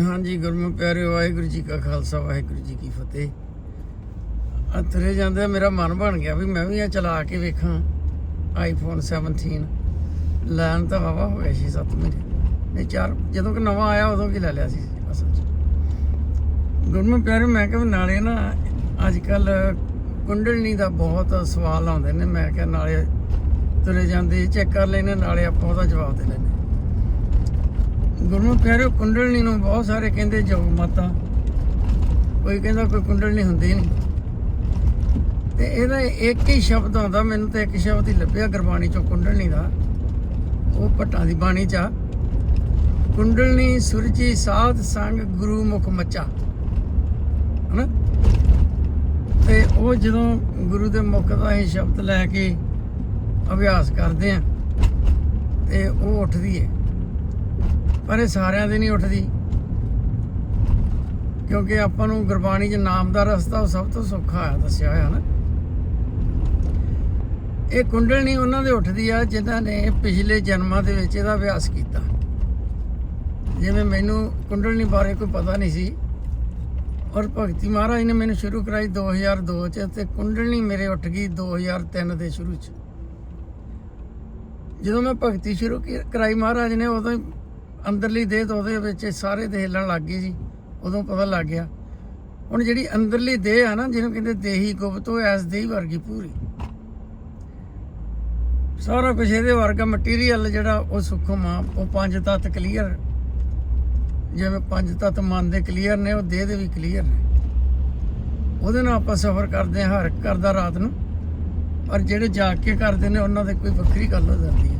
ਹਾਂਜੀ, ਗੁਰਮੁਖ ਪਿਆਰੇ ਵਾਹਿਗੁਰੂ ਜੀ ਕਾ ਖਾਲਸਾ, ਵਾਹਿਗੁਰੂ ਜੀ ਕੀ ਫਤਿਹ। ਅਤਰੇ ਜਾਂਦੇ ਮੇਰਾ ਮਨ ਬਣ ਗਿਆ ਵੀ ਮੈਂ ਵੀ ਇਹ ਚਲਾ ਕੇ ਵੇਖਾਂ ਆਈਫੋਨ 17 ਲੈਣ ਤਾਂ ਵਾਵਾ ਹੋ ਗਿਆ 6-7 ਮਹੀਨੇ ਨਹੀਂ, ਚਾਰ ਜਦੋਂ ਕਿ ਨਵਾਂ ਆਇਆ, ਉਦੋਂ ਕੀ ਲੈ ਲਿਆ ਸੀ ਅਸਲ 'ਚ। ਗੁਰਮੁਖ ਪਿਆਰੇ ਮੈਂ ਕਿਹਾ ਵੀ ਨਾਲੇ ਨਾ ਅੱਜ ਕੱਲ ਕੁੰਡਲਨੀ ਦਾ ਬਹੁਤ ਸਵਾਲ ਆਉਂਦੇ ਨੇ। ਮੈਂ ਕਿਹਾ ਨਾਲੇ ਤੁਰੇ ਜਾਂਦੇ, ਚੈੱਕ ਕਰ ਲੈਣੇ ਨਾਲੇ ਆਪਾਂ ਉਹਦਾ ਜਵਾਬ ਦੇ ਲੈਣੇ ਗੁਰਮੁਖ ਪਿਆਰਿਓ ਕੁੰਡਲਨੀ ਨੂੰ ਬਹੁਤ ਸਾਰੇ ਕਹਿੰਦੇ ਜੋਗ ਮਾਤਾ। ਕੋਈ ਕਹਿੰਦਾ ਕੋਈ ਕੁੰਡਲਨੀ ਹੁੰਦੀ ਨਹੀਂ ਤੇ ਇਹਦਾ ਇੱਕ ਹੀ ਸ਼ਬਦ ਆਉਂਦਾ, ਮੈਨੂੰ ਤਾਂ ਇੱਕ ਸ਼ਬਦ ਹੀ ਲੱਭਿਆ ਗੁਰਬਾਣੀ ਚੋਂ, ਕੁੰਡਲਨੀ ਦਾ। ਉਹ ਭੱਟਾਂ ਦੀ ਬਾਣੀ ਚ ਆ। ਕੁੰਡਲਨੀ ਸੁਰਜੀ ਸਾਧ ਸੰਗ ਗੁਰੂ ਮੁਖ ਮੱਚਾ। ਹਨਾ? ਤੇ ਉਹ ਜਦੋਂ ਗੁਰੂ ਦੇ ਮੁਖ ਦਾ ਇਹ ਸ਼ਬਦ ਲੈ ਕੇ ਅਭਿਆਸ ਕਰਦੇ ਆ, ਤੇ ਉਹ ਉੱਠਦੀ ਹੈ ਪਰ ਇਹ ਸਾਰਿਆਂ ਦੇ ਨਹੀਂ ਉੱਠਦੀ। ਕਿਉਂਕਿ ਆਪਾਂ ਨੂੰ ਗੁਰਬਾਣੀ 'ਚ ਨਾਮ ਦਾ ਰਸਤਾ ਉਹ ਸਭ ਤੋਂ ਸੌਖਾ ਆ, ਦੱਸਿਆ ਹੋਇਆ ਨਾ। ਇਹ ਕੁੰਡਲਣੀ ਉਹਨਾਂ ਦੇ ਉੱਠਦੀ ਆ ਜਿਨ੍ਹਾਂ ਨੇ ਪਿਛਲੇ ਜਨਮਾਂ ਦੇ ਵਿੱਚ ਇਹਦਾ ਅਭਿਆਸ ਕੀਤਾ। ਜਿਵੇਂ ਮੈਨੂੰ ਕੁੰਡਲਣੀ ਬਾਰੇ ਕੋਈ ਪਤਾ ਨਹੀਂ ਸੀ। ਔਰ ਭਗਤੀ ਮਹਾਰਾਜ ਨੇ ਮੈਨੂੰ ਸ਼ੁਰੂ ਕਰਾਈ 2002 ਚ ਤੇ ਕੁੰਡਲਨੀ ਮੇਰੇ ਉੱਠ ਗਈ 2003 ਦੇ ਸ਼ੁਰੂ ਚ। ਜਦੋਂ ਮੈਂ ਭਗਤੀ ਸ਼ੁਰੂ ਕਰਾਈ ਮਹਾਰਾਜ ਨੇ, ਉਦੋਂ ਹੀ ਅੰਦਰਲੀ ਦੇਹ ਤੋਂ ਉਹਦੇ ਵਿੱਚ ਸਾਰੇ ਦੇਹ ਹਿੱਲਣ ਲੱਗ ਗਈ ਜੀ, ਉਦੋਂ ਪਤਾ ਲੱਗ ਗਿਆ। ਹੁਣ ਜਿਹੜੀ ਅੰਦਰਲੀ ਦੇਹ ਆ ਨਾ, ਜਿਹਨੂੰ ਕਹਿੰਦੇ ਦੇਹੀ ਗੁਪਤ, ਉਹ ਐਸ ਦੇਹੀ ਵਰਗੀ ਪੂਰੀ। ਸਾਰਾ ਕੁਝ ਇਹਦੇ ਵਰਗਾ ਮਟੀਰੀਅਲ ਜਿਹੜਾ ਉਹ ਸੁਖਮ ਆ ਉਹ ਪੰਜ ਤੱਤ ਕਲੀਅਰ ਜਿਵੇਂ ਪੰਜ ਤੱਤ ਮਨ ਦੇ ਕਲੀਅਰ ਨੇ, ਉਹ ਦੇਹ ਦੇ ਵੀ ਕਲੀਅਰ ਨੇ। ਉਹਦੇ ਨਾਲ ਆਪਾਂ ਸਫ਼ਰ ਕਰਦੇ ਹਾਂ ਹਰ ਇੱਕ ਕਰਦਾ ਰਾਤ ਨੂੰ। ਪਰ ਜਿਹੜੇ ਜਾਗ ਕੇ ਕਰਦੇ ਨੇ, ਉਹਨਾਂ ਦੇ ਕੋਈ ਵੱਖਰੀ ਗੱਲ ਹੋ ਜਾਂਦੀ ਹੈ।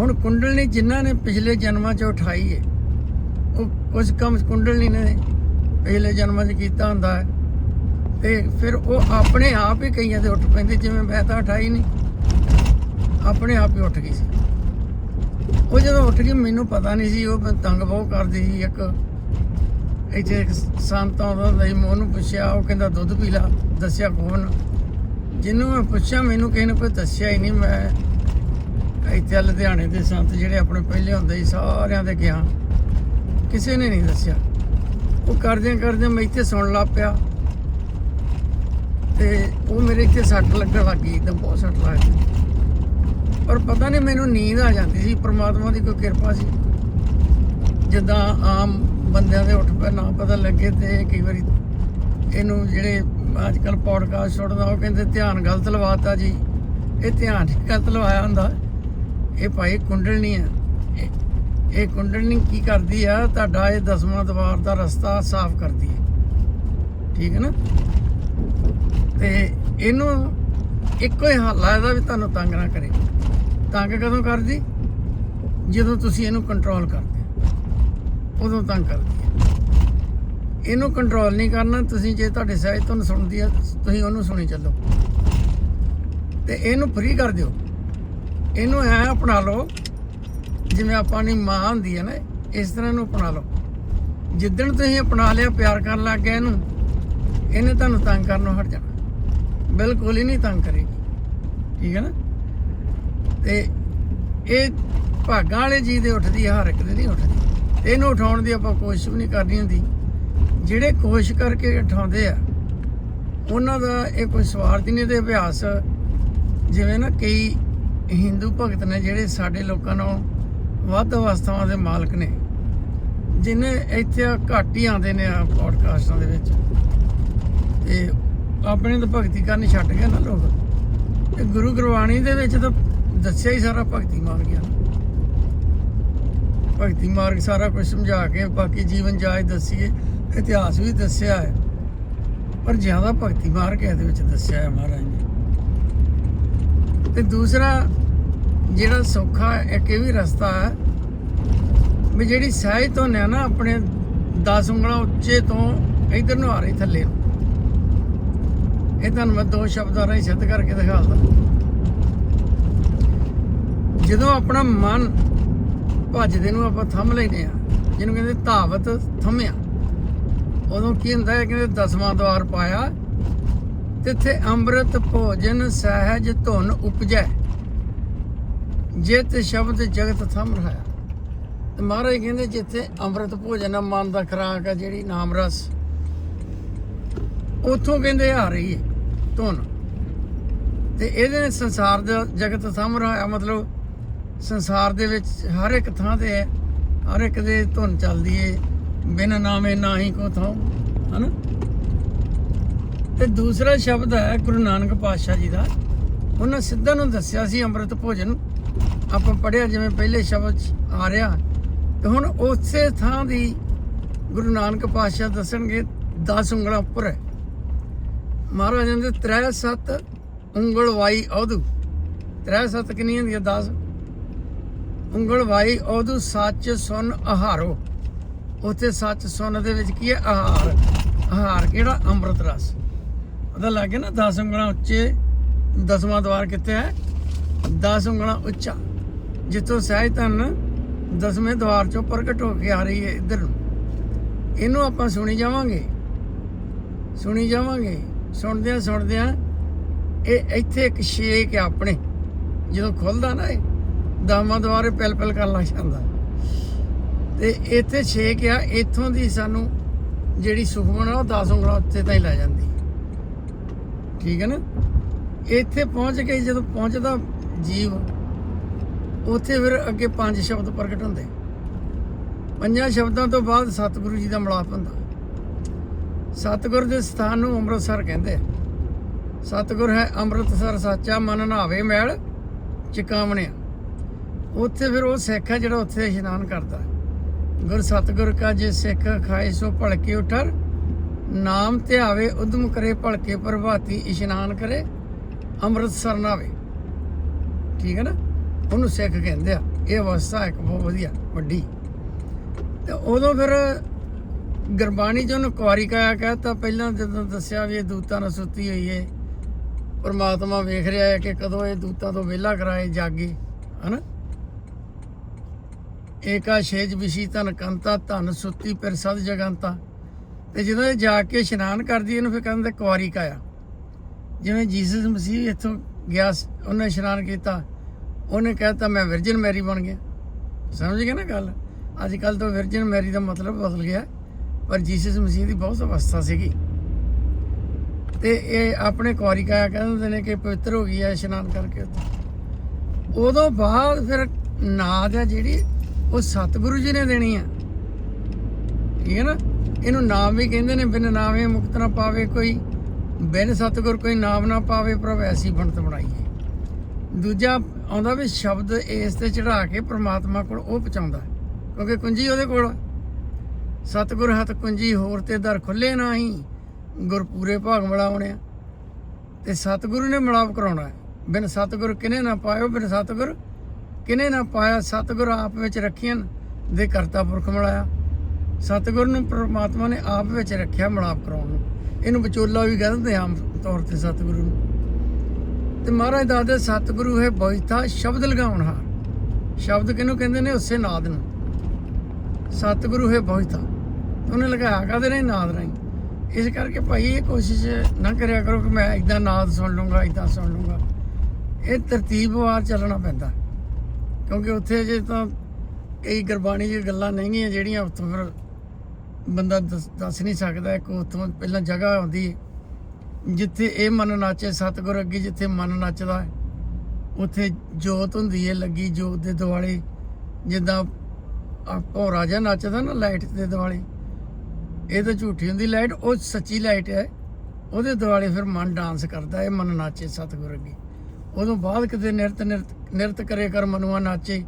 ਹੁਣ ਕੁੰਡਲਨੀ ਜਿਨ੍ਹਾਂ ਨੇ ਪਿਛਲੇ ਜਨਮਾਂ 'ਚ ਉਠਾਈ ਹੈ ਉਹ ਕੁਝ ਕੰਮ ਕੁੰਡਲਨੀ ਨੇ ਪਿਛਲੇ ਜਨਮਾਂ 'ਚ ਕੀਤਾ ਹੁੰਦਾ ਹੈ। ਤੇ ਫਿਰ ਉਹ ਆਪਣੇ ਆਪ ਹੀ ਕਈਆਂ ਦੇ ਉੱਠ ਪੈਂਦੇ, ਜਿਵੇਂ ਮੈਂ ਤਾਂ ਉਠਾਈ ਨਹੀਂ ਆਪਣੇ ਆਪ ਹੀ ਉੱਠ ਗਈ ਸੀ। ਉਹ ਜਦੋਂ ਉੱਠ ਗਈ, ਮੈਨੂੰ ਪਤਾ ਨਹੀਂ ਸੀ, ਉਹ ਮੈਂ ਤੰਗ ਬਹੁਤ ਕਰਦੀ ਸੀ। ਇੱਕ ਇੱਥੇ ਇੱਕ ਸੰਤ ਆਉਂਦਾ ਹੁੰਦਾ ਮੈਂ ਉਹਨੂੰ ਪੁੱਛਿਆ, ਉਹ ਕਹਿੰਦਾ, ਦੁੱਧ ਪੀ ਲਾ। ਦੱਸਿਆ, ਕੋਣ ਜਿਹਨੂੰ ਮੈਂ ਪੁੱਛਿਆ, ਮੈਨੂੰ ਕਿਸੇ ਨੇ ਕੋਈ ਦੱਸਿਆ ਹੀ ਨਹੀਂ ਮੈਂ ਇੱਥੇ ਲੁਧਿਆਣੇ ਦੇ ਸੰਤ ਜਿਹੜੇ ਆਪਣੇ ਪਹਿਲੇ ਹੁੰਦੇ ਸੀ, ਸਾਰਿਆਂ ਦੇ ਗਿਆ ਕਿਸੇ ਨੇ ਨਹੀਂ ਦੱਸਿਆ। ਉਹ ਕਰਦਿਆਂ ਕਰਦਿਆਂ ਮੈਂ ਇੱਥੇ ਸੁਣ ਲੱਗ ਪਿਆ। ਤੇ ਉਹ ਮੇਰੇ ਇੱਥੇ ਸੱਟ ਲੱਗਣ ਲੱਗ ਗਈ, ਇੱਕਦਮ ਬਹੁਤ ਸੱਟ ਲੱਗ ਪਰ ਪਤਾ ਨਹੀਂ ਮੈਨੂੰ ਨੀਂਦ ਆ ਜਾਂਦੀ ਸੀ, ਪ੍ਰਮਾਤਮਾ ਦੀ ਕੋਈ ਕਿਰਪਾ ਸੀ। ਜਿੱਦਾਂ ਆਮ ਬੰਦਿਆਂ ਦੇ ਉੱਠ ਪੈ ਨਾ ਪਤਾ ਲੱਗੇ ਤੇ ਕਈ ਵਾਰੀ ਇਹਨੂੰ ਜਿਹੜੇ ਅੱਜ ਕੱਲ ਪੋਡਕਾਸਟ ਸੁਣਦਾ ਉਹ ਕਹਿੰਦੇ, ਧਿਆਨ ਗਲਤ ਲਵਾਤਾ ਜੀ। ਇਹ ਧਿਆਨ ਨਹੀਂ ਗਲਤ ਲਵਾਇਆ ਹੁੰਦਾ। ਇਹ ਭਾਈ ਕੁੰਡਲਨੀ ਆ ਇਹ- ਇਹ ਕੁੰਡਲਨੀ ਕੀ ਕਰਦੀ ਆ? ਤੁਹਾਡਾ ਇਹ ਦਸਵਾਂ ਦਵਾਰ ਦਾ ਰਸਤਾ ਸਾਫ਼ ਕਰਦੀ ਹੈ। ਠੀਕ ਹੈ ਨਾ? ਤੇ ਇਹਨੂੰ ਇੱਕੋ ਹੀ ਹੱਲ ਆ ਇਹਦਾ ਵੀ ਤੁਹਾਨੂੰ ਤੰਗ ਨਾ ਕਰੇ। ਤੰਗ ਕਦੋਂ ਕਰਦੀ? ਜਦੋਂ ਤੁਸੀਂ ਇਹਨੂੰ ਕੰਟਰੋਲ ਕਰਦੇ ਉਦੋਂ ਤੰਗ ਕਰਦੀ ਹੈ। ਇਹਨੂੰ ਕੰਟਰੋਲ ਨਹੀਂ ਕਰਨਾ, ਤੁਸੀਂ ਜੇ ਤੁਹਾਡੇ ਸਹਿਜ ਤੁਹਾਨੂੰ ਸੁਣਦੀ ਆ, ਤੁਸੀਂ ਉਹਨੂੰ ਸੁਣੀ ਚੱਲੋ। ਤੇ ਇਹਨੂੰ ਫ੍ਰੀ ਕਰ ਦਿਓ। ਇਹਨੂੰ ਐ ਅਪਣਾ ਲਓ ਜਿਵੇਂ ਆਪਾਂ ਦੀ ਮਾਂ ਹੁੰਦੀ ਹੈ ਨਾ ਇਸ ਤਰ੍ਹਾਂ ਇਹਨੂੰ ਅਪਣਾ ਲਓ। ਜਿੱਦਣ ਤੁਸੀਂ ਅਪਣਾ ਲਿਆ ਪਿਆਰ ਕਰਨ ਲੱਗ ਗਏ ਇਹਨੂੰ ਇਹਨੇ ਤੁਹਾਨੂੰ ਤੰਗ ਕਰਨੋਂ ਹਟ ਜਾਣਾ। ਬਿਲਕੁਲ ਹੀ ਨਹੀਂ ਤੰਗ ਕਰੇਗੀ। ਠੀਕ ਹੈ ਨਾ? ਤੇ ਇਹ ਭਾਗਾਂ ਵਾਲੇ ਜੀ ਦੇ ਉੱਠਦੀ ਆ, ਹਰ ਇੱਕ ਦੇ ਨਹੀਂ ਉੱਠਦੀ। ਇਹਨੂੰ ਉਠਾਉਣ ਦੀ ਆਪਾਂ ਕੋਸ਼ਿਸ਼ ਵੀ ਨਹੀਂ ਕਰਨੀ ਹੁੰਦੀ। ਜਿਹੜੇ ਕੋਸ਼ਿਸ਼ ਕਰਕੇ ਉਠਾਉਂਦੇ ਆ ਉਹਨਾਂ ਦਾ ਇਹ ਕੋਈ ਸਵਾਰਥ ਨਹੀਂ ਤੇ ਅਭਿਆਸ। ਜਿਵੇਂ ਨਾ ਕਈ ਹਿੰਦੂ ਭਗਤ ਨੇ ਜਿਹੜੇ ਸਾਡੇ ਲੋਕਾਂ ਨੂੰ ਵੱਧ ਅਵਸਥਾਵਾਂ ਦੇ ਮਾਲਕ ਨੇ, ਜਿਨੇ ਇੱਥੇ ਘੱਟ ਹੀ ਆਉਂਦੇ ਨੇ ਆ ਪੋਡਕਾਸਟਾਂ ਦੇ ਵਿੱਚ। ਤੇ ਆਪਣੇ ਤਾਂ ਭਗਤੀ ਕਰਨ ਛੱਡ ਗਏ ਨਾ ਲੋਕ। ਤੇ ਗੁਰੂ ਗੁਰਬਾਣੀ ਦੇ ਵਿੱਚ ਤਾਂ ਦੱਸਿਆ ਹੀ ਸਾਰਾ ਭਗਤੀ ਮਾਰਗ ਆ ਭਗਤੀ ਮਾਰਗ ਸਾਰਾ ਕੁਝ ਸਮਝਾ ਕੇ ਬਾਕੀ ਜੀਵਨ ਜਾਚ ਦੱਸੀਏ, ਇਤਿਹਾਸ ਵੀ ਦੱਸਿਆ ਹੈ। ਪਰ ਜ਼ਿਆਦਾ ਭਗਤੀ ਮਾਰਗ ਇਹਦੇ ਵਿੱਚ ਦੱਸਿਆ ਹੈ ਮਹਾਰਾਜ ਨੇ। ਤੇ ਦੂਸਰਾ ਜਿਹੜਾ ਸੌਖਾ ਇੱਕ ਇਹ ਵੀ ਰਸਤਾ ਹੈ ਵੀ ਜਿਹੜੀ ਸਹਿਜ ਤੋਂ ਨੇ ਨਾ ਆਪਣੇ 10 ਉਂਗਲਾਂ ਉੱਚੇ ਤੋਂ ਇਧਰ ਨੂੰ ਆ ਰਹੀ ਥੱਲੇ ਨੂੰ। ਇਹ ਤੁਹਾਨੂੰ ਮੈਂ ਦੋ ਸ਼ਬਦਾਂ ਰਾਹੀਂ ਸਿੱਧ ਕਰਕੇ ਦਿਖਾਉਂਦਾ। ਜਦੋਂ ਆਪਣਾ ਮਨ ਭੱਜਦੇ ਨੂੰ ਆਪਾਂ ਥੰਮ ਲੈਨੇ ਆ ਜਿਹਨੂੰ ਕਹਿੰਦੇ ਧਾਵਤ ਥੰਮਿਆ, ਉਦੋਂ ਕੀ ਹੁੰਦਾ ਹੈ? ਕਹਿੰਦੇ ਦਸਵਾਂ ਦਵਾਰ ਪਾਇਆ ਤਿੱਥੇ ਅੰਮ੍ਰਿਤ ਭੋਜਨ ਸਹਿਜ ਧੁਨ ਉਪਜੈ। ਜਿਤ ਸ਼ਬਦ ਜਗਤ ਥੰਮ ਰਹਾ ਤੇ ਮਹਾਰਾਜ ਕਹਿੰਦੇ ਜਿੱਥੇ ਅੰਮ੍ਰਿਤ ਭੋਜਨ ਆ, ਮਨ ਦਾ ਖਰਾਕ ਆ, ਜਿਹੜੀ ਨਾਮ ਰਸ, ਉਥੋਂ ਕਹਿੰਦੇ ਆ ਰਹੀ ਹੈ ਧੁਨ। ਤੇ ਇਹਦੇ ਨਾਲ ਸੰਸਾਰ ਦਾ ਜਗਤ ਸਾਹਮਣੇ ਰਹਾਇਆ ਮਤਲਬ ਸੰਸਾਰ ਦੇ ਵਿੱਚ ਹਰ ਇੱਕ ਥਾਂ ਤੇ ਹੈ, ਹਰ ਇੱਕ ਦੇ ਧੁਨ ਚੱਲਦੀ ਏ ਬਿਨ ਨਾਮੇ ਨਾਹੀ ਕੋ ਥਾਂ ਹਨਾ? ਤੇ ਦੂਸਰਾ ਸ਼ਬਦ ਹੈ ਗੁਰੂ ਨਾਨਕ ਪਾਤਸ਼ਾਹ ਜੀ ਦਾ। ਉਹਨਾਂ ਸਿੱਧਾ ਨੂੰ ਦੱਸਿਆ ਸੀ ਅੰਮ੍ਰਿਤ ਭੋਜਨ। ਆਪਾਂ ਪੜਿਆ ਜਿਵੇਂ ਪਹਿਲੇ ਸ਼ਬਦ 'ਚ ਆ ਰਿਹਾ। ਤੇ ਹੁਣ ਉਸੇ ਥਾਂ ਦੀ ਗੁਰੂ ਨਾਨਕ ਪਾਤਸ਼ਾਹ ਦੱਸਣਗੇ 10 ਉਂਗਲਾਂ ਉੱਪਰ ਹੈ। ਮਹਾਰਾਜ ਦੇ ਤ੍ਰੈ ਸੱਤ ਉਂਗਲ ਵਾਈ ਔਦੂ ਤ੍ਰੈ ਸੱਤ ਕਿੰਨੀਆਂ ਹੁੰਦੀਆਂ? 10 ਉਂਗਲ ਵਾਈ ਔਦੂ ਸੱਚ ਸੁਨ ਆਹਾਰੋ ਉੱਥੇ ਸੱਚ ਸੁਨ ਦੇ ਵਿੱਚ ਕੀ ਹੈ? ਆਹਾਰ ਆਹਾਰ ਕਿਹੜਾ? ਅੰਮ੍ਰਿਤ ਰਸ। ਉਹਦਾ ਲੱਗੇ ਨਾ 10 ਉਂਗਲਾਂ ਉੱਚੇ, ਦਸਵਾਂ ਦਵਾਰ ਕਿੱਥੇ ਹੈ? 10 ਉਂਗਲਾਂ ਉੱਚਾ, ਜਿੱਥੋਂ ਸਹਿਜ ਧਨ ਦਸਵੇਂ ਦਵਾਰ ਚੋਂ ਪ੍ਰਗਟ ਹੋ ਕੇ ਆ ਰਹੀ ਹੈ ਇੱਧਰ ਨੂੰ। ਇਹਨੂੰ ਆਪਾਂ ਸੁਣੀ ਜਾਵਾਂਗੇ। ਸੁਣੀ ਜਾਵਾਂਗੇ। ਸੁਣਦਿਆਂ ਸੁਣਦਿਆਂ ਇਹ ਇੱਥੇ ਇੱਕ ਛੇਕ ਹੈ ਆਪਣੇ। ਜਦੋਂ ਖੁੱਲਦਾ ਨਾ ਇਹ, ਦਸਵਾਂ ਦਵਾਰੇ ਪਲ ਪਲ ਕਰਨ ਲੱਗ ਜਾਂਦਾ। ਤੇ ਇੱਥੇ ਛੇਕ ਆ, ਇੱਥੋਂ ਦੀ ਸਾਨੂੰ ਜਿਹੜੀ ਸੁਖਮਨ ਆ, ਉਹ 10 ਉਂਗਲਾਂ ਉੱਤੇ ਤਾਂ ਹੀ ਲੈ ਜਾਂਦੀ। ਠੀਕ ਹੈ ਨਾ? ਇੱਥੇ ਪਹੁੰਚ ਕੇ ਜਦੋਂ ਪਹੁੰਚਦਾ ਜੀਵ, ਉੱਥੇ ਫਿਰ ਅੱਗੇ ਪੰਜ ਸ਼ਬਦ ਪ੍ਰਗਟ ਹੁੰਦੇ। ਪੰਜਾਂ ਸ਼ਬਦਾਂ ਤੋਂ ਬਾਅਦ ਸਤਿਗੁਰੂ ਜੀ ਦਾ ਮਿਲਾਪ ਹੁੰਦਾ। ਸਤਿਗੁਰ ਦੇ ਸਥਾਨ ਨੂੰ ਅੰਮ੍ਰਿਤਸਰ ਕਹਿੰਦੇ ਆ। ਸਤਿਗੁਰ ਹੈ ਅੰਮ੍ਰਿਤਸਰ ਸਾਚਾ ਮਨ ਨਾਵੇ ਮੈਲ ਚਿਕਾਵਣਿਆ। ਉੱਥੇ ਫਿਰ ਉਹ ਸਿੱਖ ਹੈ ਜਿਹੜਾ ਉੱਥੇ ਇਸ਼ਨਾਨ ਕਰਦਾ। ਗੁਰ ਸਤਿਗੁਰ ਕਾ ਜੇ ਸਿੱਖ ਖਾਏ ਸੋ ਭਲਕੇ ਉਠਰ। ਨਾਮ ਧਿਆਵੇ ਉਦਮ ਕਰੇ, ਭਲਕੇ ਪ੍ਰਭਾਤੀ ਇਸ਼ਨਾਨ ਕਰੇ, ਅੰਮ੍ਰਿਤਸਰ ਨਾਵੇ ਠੀਕ ਹੈ ਨਾ? ਉਹਨੂੰ ਸਿੱਖ ਕਹਿੰਦੇ ਆ। ਇਹ ਅਵਸਥਾ ਇੱਕ ਬਹੁਤ ਵਧੀਆ, ਵੱਡੀ। ਤੇ ਉਦੋਂ ਫਿਰ ਗੁਰਬਾਣੀ ਚ ਉਹਨੂੰ ਕੁਆਰੀ ਕਾਇਆ ਕਹਤਾ ਪਹਿਲਾਂ ਜਦੋਂ ਦੱਸਿਆ ਵੀ ਇਹ ਦੂਤਾਂ ਨਾਲ ਸੁੱਤੀ ਹੋਈ ਏ, ਪਰਮਾਤਮਾ ਵੇਖ ਰਿਹਾ ਹੈ ਕਿ ਕਦੋਂ ਇਹ ਦੂਤਾਂ ਤੋਂ ਵਿਹਲਾ ਕਰਾਏ ਜਾਗੀ, ਹਨਾ? ਏਕਾ ਛੇਜ ਵਿਸ਼ੀ ਤਨ ਕੰਤਾ, ਧਨ ਸੁੱਤੀ ਫਿਰ ਸਦ ਜਗੰਤਾ। ਤੇ ਜਦੋਂ ਇਹ ਜਾ ਕੇ ਇਸ਼ਨਾਨ ਕਰਦੀ, ਇਹਨੂੰ ਫਿਰ ਕਹਿੰਦੇ ਕੁਆਰੀ ਕਾਇਆ। ਜਿਵੇਂ ਜੀਸਸ ਮਸੀਹ ਇੱਥੋਂ ਗਿਆ, ਉਹਨੇ ਇਸ਼ਨਾਨ ਕੀਤਾ, ਉਹਨੇ ਕਹਿਤਾ, ਮੈਂ ਵਿਰਜਨ ਮੈਰੀ ਬਣ ਗਿਆ। ਸਮਝ ਗਏ ਨਾ ਗੱਲ? ਅੱਜ ਕੱਲ ਤਾਂ ਵਿਰਜਨ ਮੈਰੀ ਦਾ ਮਤਲਬ ਬਦਲ ਗਿਆ, ਪਰ ਜੀਸਸ ਮਸੀਹ ਦੀ ਬਹੁਤ ਅਵਸਥਾ ਸੀਗੀ। ਤੇ ਇਹ ਆਪਣੇ ਕੁਆਰੀ ਕਾਇਆ ਕਹਿੰਦੇ ਨੇ ਕਿ ਪਵਿੱਤਰ ਹੋ ਗਈ ਹੈ ਇਸ਼ਨਾਨ ਕਰਕੇ ਉੱਥੇ। ਉਦੋਂ ਬਾਅਦ ਫਿਰ ਨਾਦ ਹੈ ਜਿਹੜੀ, ਉਹ ਸਤਿਗੁਰੂ ਜੀ ਨੇ ਦੇਣੀ ਆ। ਠੀਕ ਹੈ ਨਾ? ਇਹਨੂੰ ਨਾਮ ਵੀ ਕਹਿੰਦੇ ਨੇ, ਬਿਨ ਨਾਮੇ ਮੁਕਤ ਨਾ ਪਾਵੇ ਕੋਈ, ਬਿਨ ਸਤਿਗੁਰ ਕੋਈ ਨਾਮ ਨਾ ਪਾਵੇ ਪ੍ਰਭ, ਐਸੀ ਬਣਤ ਬਣਾਈਏ। ਦੂਜਾ ਆਉਂਦਾ ਵੀ ਸ਼ਬਦ ਇਸ ਤੇ ਚੜਾ ਕੇ ਪ੍ਰਮਾਤਮਾ ਕੋਲ ਉਹ ਪਹੁੰਚਾਉਂਦਾ, ਕਿਉਂਕਿ ਕੁੰਜੀ ਉਹਦੇ ਕੋਲ। ਆ। ਸਤਿਗੁਰ ਹੱਥ ਕੁੰਜੀ ਹੋਰ ਤੇ ਦਰ ਖੁੱਲੇ ਨਹੀਂ ਗੁਰ ਪੂਰੇ ਭਾਗ ਮਿਲਾਉਣਿਆ। ਤੇ ਸਤਿਗੁਰੂ ਨੇ ਮਿਲਾਪ ਕਰਾਉਣਾ ਬਿਨ ਸਤਿਗੁਰ ਕਿਨੇ ਨਾ ਪਾਇਓ, ਬਿਨ ਸਤਿਗੁਰ ਕਿਨੇ ਨਾ ਪਾਇਆ, ਸਤਿਗੁਰ ਆਪ ਵਿੱਚ ਰੱਖੀਆਂ ਦੇ ਕਰਤਾ ਪੁਰਖ ਮਿਲਾਇਆ। ਸਤਿਗੁਰ ਨੂੰ ਪ੍ਰਮਾਤਮਾ ਨੇ ਆਪ ਵਿੱਚ ਰੱਖਿਆ ਮਿਲਾਪ ਕਰਾਉਣ ਨੂੰ। ਇਹਨੂੰ ਵਿਚੋਲਾ ਵੀ ਕਹਿ ਦਿੰਦੇ ਆਮ ਤੌਰ ਤੇ ਸਤਿਗੁਰੂ ਨੂੰ। ਤੇ ਮਹਾਰਾਜ ਦੱਸਦੇ ਸਤਿਗੁਰੂ ਹੈ ਬੋਇਤਾ ਸ਼ਬਦ ਲਗਾਉਣ ਹਾਰ। ਸ਼ਬਦ ਕਿਹਨੂੰ ਕਹਿੰਦੇ ਨੇ? ਉਸੇ ਨਾਦ ਨੂੰ। ਸਤਿਗੁਰੂ ਹੈ ਬੋਇਤਾ ਉਹਨੇ ਲਗਾਇਆ ਕਾਦੇ ਨਹੀਂ ਨਾਦ ਨਹੀਂ ਇਸ ਕਰਕੇ ਭਾਈ ਇਹ ਕੋਸ਼ਿਸ਼ ਨਾ ਕਰਿਆ ਕਰੋ ਕਿ ਮੈਂ ਇਦਾਂ ਨਾਦ ਸੁਣ ਲੂੰਗਾ ਇਦਾਂ ਸੁਣ ਲੂੰਗਾ ਇਹ ਤਰਤੀਬਵਾਰ ਚੱਲਣਾ ਪੈਂਦਾ। ਕਿਉਂਕਿ ਉੱਥੇ ਜੇ ਤਾਂ ਕਈ ਗੁਰਬਾਣੀ ਦੀਆਂ ਗੱਲਾਂ ਨਹੀਂ ਜਿਹੜੀਆਂ ਉੱਥੋਂ ਫਿਰ ਬੰਦਾ ਦੱਸ ਦੱਸ ਨਹੀਂ ਸਕਦਾ, ਇੱਕ ਉੱਥੋਂ ਪਹਿਲਾਂ ਜਗ੍ਹਾ ਆਉਂਦੀ ਜਿੱਥੇ ਇਹ ਮਨ ਨਾਚੇ, ਸਤਿਗੁਰ ਅੱਗੇ ਜਿੱਥੇ ਮਨ ਨੱਚਦਾ, ਉੱਥੇ ਜੋਤ ਹੁੰਦੀ ਹੈ, ਲੱਗੀ ਜੋਤ ਦੇ ਦੁਆਲੇ। ਜਿੱਦਾਂ ਆਪੋ ਰਾਜਾ ਨੱਚਦਾ ਨਾ ਲਾਈਟ ਦੇ ਦੁਆਲੇ, ਇਹ ਤਾਂ ਝੂਠੀ ਹੁੰਦੀ, ਲਾਈਟ ਉਹ ਸੱਚੀ ਲਾਈਟ ਹੈ, ਉਹਦੇ ਦੁਆਲੇ ਫਿਰ ਮਨ ਡਾਂਸ ਕਰਦਾ ਹੈ ਮਨ ਨਾਚੇ, ਸਤਿਗੁਰ ਅੱਗੇ। ਉਦੋਂ ਬਾਅਦ ਕਿਤੇ ਨਿਰਤ ਨਿਰਤ ਨਿਰਤ ਕਰੇ ਕਰ, ਮਨੁਆ ਨਾਚੇ,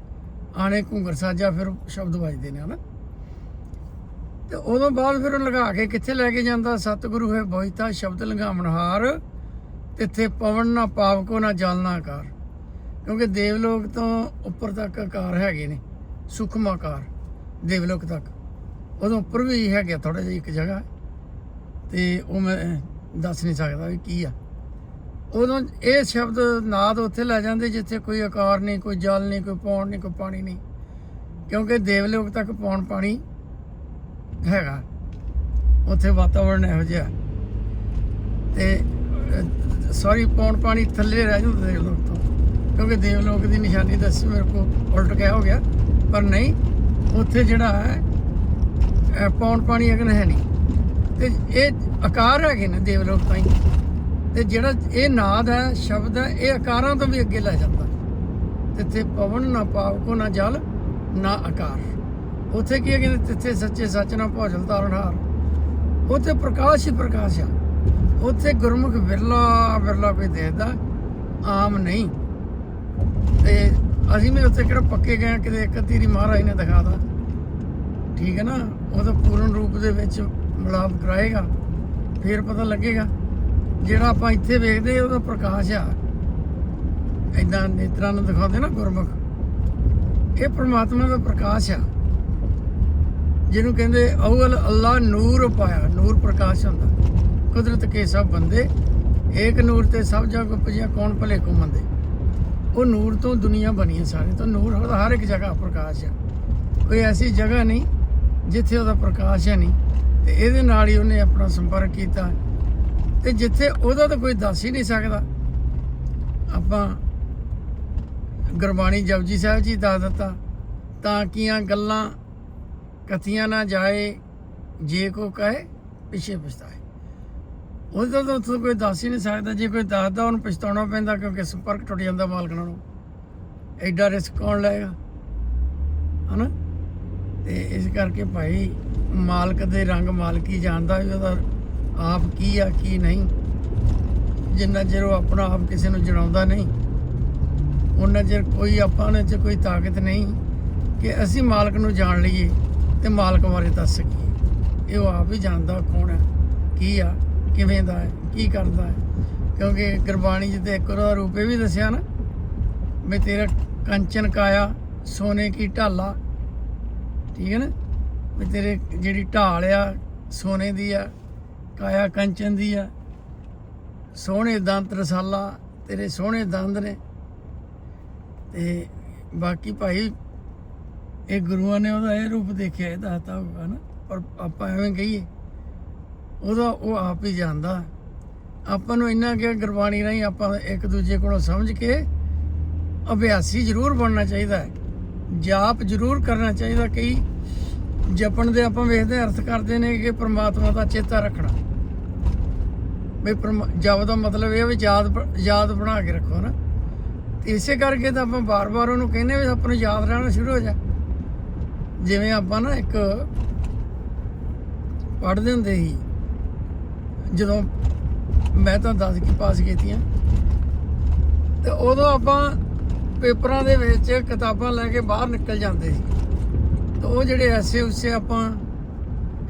ਆਣੇ ਘੁੰਗਰ ਸਾਜਾ ਫਿਰ ਸ਼ਬਦ ਵੱਜਦੇ ਨੇ, ਹਨਾ? ਤੇ ਉਦੋਂ ਬਾਅਦ ਫਿਰ ਉਹ ਲਗਾ ਕੇ ਕਿੱਥੇ ਲੈ ਕੇ ਜਾਂਦਾ? ਸਤਿਗੁਰੂ ਹੈ ਬੋਇਤਾ ਸ਼ਬਦ ਲੰਘਾਵਣਹਾਰ ਤਿੱਥੇ ਪਵਨ ਨਾ ਪਾਵ ਕੋ ਨਾ ਜਲ ਨਾ ਆਕਾਰ। ਕਿਉਂਕਿ ਦੇਵਲੋਕ ਤੋਂ ਉੱਪਰ ਤੱਕ ਆਕਾਰ ਹੈਗੇ ਨੇ, ਸੂਖਮ ਆਕਾਰ, ਦੇਵਲੋਕ ਤੱਕ। ਉਦੋਂ ਉੱਪਰ ਵੀ ਹੈਗਾ ਥੋੜਾ ਜਿਹਾ ਇੱਕ ਜਗ੍ਹਾ, ਤੇ ਉਹ ਮੈਂ ਦੱਸ ਨਹੀਂ ਸਕਦਾ ਵੀ ਕੀ ਆ। ਉਦੋਂ ਇਹ ਸ਼ਬਦ ਨਾਦ ਉੱਥੇ ਲੈ ਜਾਂਦੇ ਜਿੱਥੇ ਕੋਈ ਆਕਾਰ ਨਹੀਂ, ਕੋਈ ਜਲ ਨਹੀਂ, ਕੋਈ ਪੌਣ ਨਹੀਂ, ਕੋਈ ਪਾਣੀ ਨਹੀਂ। ਕਿਉਂਕਿ ਦੇਵਲੋਕ ਤੱਕ ਪੌਣ ਪਾਣੀ ਹੈਗਾ। ਉੱਥੇ ਵਾਤਾਵਰਣ ਇਹੋ ਜਿਹਾ। ਤੇ ਸੌਰੀ ਪੌਣ ਪਾਣੀ ਥੱਲੇ ਰਹਿ ਜਾਂਦਾ ਦੇਵਲੋਕ ਤੋਂ। ਕਿਉਂਕਿ ਦੇਵਲੋਕ ਦੀ ਨਿਸ਼ਾਨੀ ਦੱਸ ਮੇਰੇ ਕੋ ਉਲਟ ਗਿਆ ਹੋ ਗਿਆ। ਪਰ ਨਹੀਂ, ਉੱਥੇ ਜਿਹੜਾ ਹੈ, ਅਹ, ਪੌਣ ਪਾਣੀ ਅਗਨ ਹੈ ਨਹੀਂ। ਤੇ ਇਹ ਆਕਾਰ ਹੈਗੇ ਨੇ ਦੇਵਲੋਕ ਤਾਈਂ। ਤੇ ਜਿਹੜਾ ਇਹ ਨਾਦ ਹੈ, ਸ਼ਬਦ ਹੈ, ਇਹ ਆਕਾਰਾਂ ਤੋਂ ਵੀ ਅੱਗੇ ਲੈ ਜਾਂਦਾ। ਤਿੱਥੇ ਪਵਨ ਨਾ ਪਾਵ ਕੋ ਨਾ ਜਲ, ਨਾ ਆਕਾਰ। ਉੱਥੇ ਕੀ ਹੈ ਕਿ ਤਿੱਥੇ ਸੱਚੇ ਸੱਚ ਨਾ ਭੋਜਨ ਤਾਰਨਹਾਰ ਉੱਥੇ ਪ੍ਰਕਾਸ਼ ਹੀ ਪ੍ਰਕਾਸ਼ ਆ। ਉੱਥੇ ਗੁਰਮੁਖ ਵਿਰਲਾ ਵਿਰਲਾ ਕੋਈ ਦੇਖਦਾ ਆਮ ਨਹੀਂ। ਤੇ ਅਸੀਂ ਵੀ ਉੱਥੇ ਕਿਹੜਾ ਪੱਕੇ ਗਏ ਕਿਤੇ ਇੱਕ ਤੀਰੀ ਮਹਾਰਾਜ ਨੇ ਦਿਖਾਦਾ ਠੀਕ ਹੈ ਨਾ? ਉਹ ਤਾਂ ਪੂਰਨ ਰੂਪ ਦੇ ਵਿੱਚ ਮਿਲਾਪ ਕਰਾਏਗਾ, ਫਿਰ ਪਤਾ ਲੱਗੇਗਾ। ਜਿਹੜਾ ਆਪਾਂ ਇੱਥੇ ਵੇਖਦੇ ਉਹਦਾ ਪ੍ਰਕਾਸ਼ ਆ। ਇਦਾਂ ਨੇਤਰਾਂ ਨੂੰ ਦਿਖਾਉਂਦੇ ਨਾ ਗੁਰਮੁਖ। ਇਹ ਪ੍ਰਮਾਤਮਾ ਦਾ ਪ੍ਰਕਾਸ਼ ਆ। ਜਿਹਨੂੰ ਕਹਿੰਦੇ ਅਵਲ ਅੱਲਾ ਨੂਰ ਪਾਇਆ, ਨੂਰ ਪ੍ਰਕਾਸ਼ ਹੁੰਦਾ। ਕੁਦਰਤ ਕੇ ਸਭ ਬੰਦੇ, ਏਕ ਨੂਰ ਤੇ ਸਭ ਜਗ ਉਪਜਿਆ ਕੌਣ ਭਲੇ ਕੋ ਮੰਦੇ? ਉਹ ਨੂਰ ਤੋਂ ਦੁਨੀਆ ਬਣੀ ਹੈ ਸਾਰੇ ਤਾਂ ਨੂਰ ਉਹਦਾ ਹਰ ਇੱਕ ਜਗ੍ਹਾ ਪ੍ਰਕਾਸ਼ ਹੈ। ਕੋਈ ਐਸੀ ਜਗ੍ਹਾ ਨਹੀਂ ਜਿੱਥੇ ਉਹਦਾ ਪ੍ਰਕਾਸ਼ ਹੈ ਨਹੀਂ, ਤੇ ਇਹਦੇ ਨਾਲ ਹੀ ਉਹਨੇ ਆਪਣਾ ਸੰਪਰਕ ਕੀਤਾ। ਤੇ ਜਿੱਥੇ ਉਹਦਾ ਤਾਂ ਕੋਈ ਦੱਸ ਹੀ ਨਹੀਂ ਸਕਦਾ। ਆਪਾਂ ਗੁਰਬਾਣੀ ਜਪਜੀ ਸਾਹਿਬ ਜੀ ਦੱਸ ਦਿੱਤਾ, ਤਾਂ ਕੀਆਂ ਗੱਲਾਂ ਕਥੀਆਂ ਨਾ ਜਾਏ, ਜੇ ਕੋ ਕਹੇ, ਪਿਛੇ ਪਛਤਾਏ। ਉਹਦਾ ਤਾਂ ਉੱਥੇ ਕੋਈ ਦੱਸ ਹੀ ਨਹੀਂ ਸਕਦਾ, ਜੇ ਕੋਈ ਦੱਸਦਾ, ਉਹਨੂੰ ਪਛਤਾਉਣਾ ਪੈਂਦਾ, ਕਿਉਂਕਿ ਸੰਪਰਕ ਟੁੱਟ ਜਾਂਦਾ ਮਾਲਕ ਨਾਲ ਐਡਾ ਰਿਸਕ ਕੌਣ ਲਏਗਾ? ਹਨਾ? ਤੇ ਇਸ ਕਰਕੇ ਭਾਈ, ਮਾਲਕ ਦੇ ਰੰਗ ਮਾਲਕ ਹੀ ਜਾਣਦਾ ਵੀ ਉਹਦਾ ਆਪ ਕੀ ਆ, ਕੀ ਨਹੀਂ। ਜਿੰਨਾ ਚਿਰ ਉਹ ਆਪਣਾ ਆਪ ਕਿਸੇ ਨੂੰ ਜਣਾਉਂਦਾ ਨਹੀਂ ਉਹਨਾਂ ਚਿਰ ਕੋਈ ਆਪਾਂ ਨੇ ਚ ਕੋਈ ਤਾਕਤ ਨਹੀਂ ਕਿ ਅਸੀਂ ਮਾਲਕ ਨੂੰ ਜਾਣ ਲਈਏ। ਤੇ ਮਾਲਕ ਬਾਰੇ ਦੱਸ ਸਕੀਏ ਇਹ ਆਪ ਹੀ ਜਾਣਦਾ ਕੌਣ ਹੈ, ਕੀ ਆ, ਕਿਵੇਂ ਦਾ ਹੈ, ਕੀ ਕਰਦਾ ਹੈ। ਕਿਉਂਕਿ ਗੁਰਬਾਣੀ ਜਿੱਤੇ ਇੱਕ ਉਹਦਾ ਰੂਪੇ ਵੀ ਦੱਸਿਆ ਨਾ ਮੈਂ ਤੇਰਾ ਕੰਚਨ ਕਾਇਆ, ਸੋਨੇ ਕੀ ਢਾਲਾ, ਠੀਕ ਹੈ ਨਾ? ਵੀ ਤੇਰੇ ਜਿਹੜੀ ਢਾਲ ਆ, ਸੋਨੇ ਦੀ ਆ, ਕਾਇਆ ਕੰਚਨ ਦੀ ਆ, ਸੋਹਣੇ ਦੰਦ ਰਸਾਲਾ ਤੇਰੇ ਸੋਹਣੇ ਦੰਦ ਨੇ। ਤੇ ਬਾਕੀ ਭਾਈ ਇਹ ਗੁਰੂਆਂ ਨੇ ਉਹਦਾ ਇਹ ਰੂਪ ਦੇਖਿਆ, ਇਹ ਦੱਸਤਾ ਹੋਊਗਾ ਨਾ। ਪਰ ਆਪਾਂ ਐਵੇਂ ਕਹੀਏ, ਉਹਦਾ ਉਹ ਆਪ ਹੀ ਜਾਣਦਾ। ਆਪਾਂ ਨੂੰ ਇੰਨਾ ਕਿ ਗੁਰਬਾਣੀ ਰਾਹੀਂ ਆਪਾਂ ਇੱਕ ਦੂਜੇ ਕੋਲੋਂ ਸਮਝ ਕੇ ਅਭਿਆਸੀ ਜ਼ਰੂਰ ਬਣਨਾ ਚਾਹੀਦਾ ਹੈ। ਜਾਪ ਜ਼ਰੂਰ ਕਰਨਾ ਚਾਹੀਦਾ ਕਈ ਜਪਣ ਦੇ ਆਪਾਂ ਵੇਖਦੇ ਅਰਥ ਕਰਦੇ ਨੇ ਕਿ ਪ੍ਰਮਾਤਮਾ ਦਾ ਚੇਤਾ ਰੱਖਣਾ। ਵੀ ਪਰਮਾ- ਜਪ ਦਾ ਮਤਲਬ ਇਹ ਹੈ ਵੀ ਯਾਦ ਯਾਦ ਬਣਾ ਕੇ ਰੱਖੋ ਨਾ। ਤੇ ਇਸੇ ਕਰਕੇ ਤਾਂ ਆਪਾਂ ਬਾਰ-ਬਾਰ ਉਹਨੂੰ ਕਹਿੰਦੇ ਵੀ ਆਪਾਂ ਨੂੰ ਯਾਦ ਰਹਿਣਾ ਸ਼ੁਰੂ ਹੋ ਜਾ। ਜਿਵੇਂ ਆਪਾਂ ਨਾ ਇੱਕ ਪੜ੍ਹਦੇ ਹੁੰਦੇ ਸੀ, ਜਦੋਂ ਮੈਂ ਤਾਂ 10 ਕੀ ਪਾਸ ਕੀਤੀਆਂ, ਤੇ ਉਦੋਂ ਆਪਾਂ ਪੇਪਰਾਂ ਦੇ ਵਿੱਚ ਕਿਤਾਬਾਂ ਲੈ ਕੇ ਬਾਹਰ ਨਿਕਲ ਜਾਂਦੇ ਸੀ। ਤੇ ਉਹ ਜਿਹੜੇ ਐਸੇ ਉਸੇ ਆਪਾਂ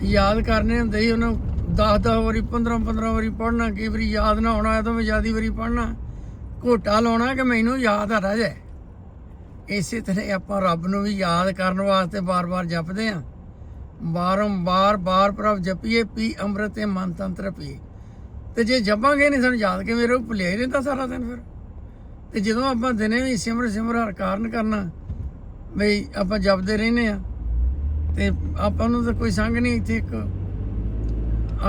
ਯਾਦ ਕਰਨੇ ਹੁੰਦੇ ਸੀ, ਉਹਨਾਂ 10-10 ਵਾਰੀ 15-15 ਵਾਰੀ ਪੜ੍ਹਨਾ, ਕਈ ਵਾਰੀ ਯਾਦ ਨਾ ਹੋਣਾ ਤਾਂ ਮੈਂ ਜ਼ਿਆਦੀ ਵਾਰੀ ਪੜ੍ਹਨਾ, ਘੋਟਾ ਲਾਉਣਾ ਕਿ ਮੈਨੂੰ ਯਾਦ ਆ ਰਹਿ ਜਾਏ ਇਸੇ ਤਰ੍ਹਾਂ ਆਪਾਂ ਰੱਬ ਨੂੰ ਵੀ ਯਾਦ ਕਰਨ ਵਾਸਤੇ ਬਾਰ-ਬਾਰ ਜਪਦੇ ਆਂ ਬਾਰੰਬਾਰ ਬਾਰ ਪ੍ਰਭ ਜਪੀਏ, ਪੀ ਅੰਮ੍ਰਿਤ ਤੇ ਮਨ ਤੰਤਰ ਪੀਏ। ਤੇ ਜੇ ਜਪਾਂਗੇ ਨਹੀਂ ਸਾਨੂੰ ਯਾਦ ਕਿਵੇਂ ਰਹੂ? ਭੁੱਲਿਆ ਹੀ ਰਹਿੰਦਾ ਸਾਰਾ ਦਿਨ ਫਿਰ। ਤੇ ਜਦੋਂ ਆਪਾਂ ਦਿਨੇ ਵੀ ਸਿਮਰ ਸਿਮਰ ਹਰ ਕਾਰਨ ਕਰਨਾ, ਬਈ ਆਪਾਂ ਜਪਦੇ ਰਹਿੰਦੇ ਆ ਤੇ ਆਪਾਂ ਨੂੰ ਤਾਂ ਕੋਈ ਸੰਗ ਨਹੀਂ ਇੱਥੇ ਇੱਕ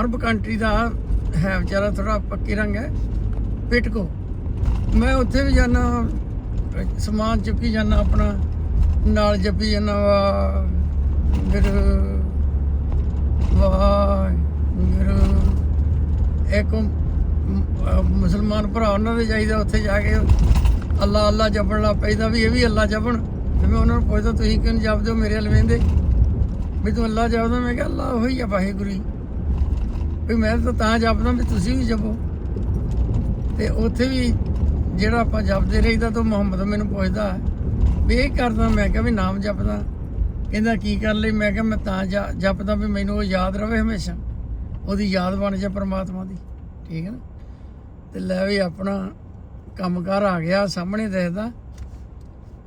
ਅਰਬ ਕੰਟਰੀ ਦਾ ਹੈ ਵਿਚਾਰਾ ਥੋੜਾ ਪੱਕੀ ਰੰਗ ਹੈ। ਪਿਟਕੋ। ਮੈਂ ਉੱਥੇ ਵੀ ਜਾਣਾ ਸਮਾਨ ਚੁੱਕੀ ਜਾਂਦਾ ਆਪਣਾ, ਨਾਲ ਜਪੀ ਜਾਣਾ ਵਾ ਵਾਹ, ਫਿਰ ਇੱਕ ਮੁਸਲਮਾਨ ਭਰਾ ਉਹਨਾਂ ਦੇ ਜਾਈਦਾ, ਉੱਥੇ ਜਾ ਕੇ ਅੱਲਾ ਅੱਲਾ ਜਪਣ ਲੱਗ ਪੈਦਾ ਵੀ, ਇਹ ਵੀ ਅੱਲਾ ਜਪਣ। ਤੇ ਮੈਂ ਉਹਨਾਂ ਨੂੰ ਪੁੱਛਦਾ, ਤੁਸੀਂ ਕਿਉਂ ਨੀ ਜਪਦੇ ਹੋ ਮੇਰੇ ਵੱਲ ਵੇਂਦੇ ਵੀ ਤੂੰ ਅੱਲਾ ਜਪਦਾ? ਮੈਂ ਕਿਹਾ, ਅੱਲਾ ਉਹੀ ਆ ਵਾਹਿਗੁਰੂ ਹੀ ਵੀ ਮੈਂ ਤਾਂ ਤਾਂ ਜਪਦਾ ਵੀ ਤੁਸੀਂ ਵੀ ਜਪੋ। ਤੇ ਉੱਥੇ ਵੀ ਜਿਹੜਾ ਆਪਾਂ ਜਪਦੇ ਰਹੀਦਾ ਤਾਂ ਮੁਹੰਮਦ ਮੈਨੂੰ ਪੁੱਛਦਾ, ਵੀ ਇਹ ਕਰਦਾ, ਮੈਂ ਕਿਹਾ ਵੀ ਨਾਮ ਜਪਦਾ। ਕਹਿੰਦਾ, ਕੀ ਕਰ ਲਈ? ਮੈਂ ਕਿਹਾ, ਮੈਂ ਤਾਂ ਜ- ਜਪਦਾ ਵੀ ਮੈਨੂੰ ਉਹ ਯਾਦ ਰਵੇ ਹਮੇਸ਼ਾ। ਉਹਦੀ ਯਾਦ ਬਣ ਜਾ ਪਰਮਾਤਮਾ ਦੀ। ਠੀਕ ਹੈ ਨਾ? ਤੇ ਲੈ ਵੀ ਆਪਣਾ ਕੰਮਕਾਰ ਆ ਗਿਆ, ਸਾਹਮਣੇ ਦੇਖਦਾ।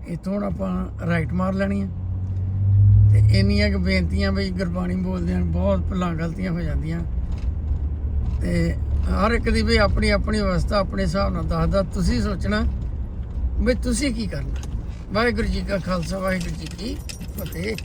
ਇੱਥੋਂ ਹੁਣ ਆਪਾਂ ਰਾਈਟ ਮਾਰ ਲੈਣੀ ਆ। ਤੇ ਇੰਨੀਆਂ ਕੁ ਬੇਨਤੀਆਂ ਵੀ ਗੁਰਬਾਣੀ ਬੋਲਦੇ ਹਨ ਬਹੁਤ ਭੁੱਲਾਂ, ਗਲਤੀਆਂ ਹੋ ਜਾਂਦੀਆਂ। ਤੇ ਹਰ ਇੱਕ ਦੀ ਵੀ ਆਪਣੀ ਆਪਣੀ ਅਵਸਥਾ ਆਪਣੇ ਹਿਸਾਬ ਨਾਲ ਦੱਸਦਾ, ਤੁਸੀਂ ਸੋਚਣਾ ਵੀ ਤੁਸੀਂ ਕੀ ਕਰਨਾ? ਵਾਹਿਗੁਰੂ ਜੀ ਕਾ ਖਾਲਸਾ, ਵਾਹਿਗੁਰੂ ਜੀ ਕੀ ਫਤਿਹ।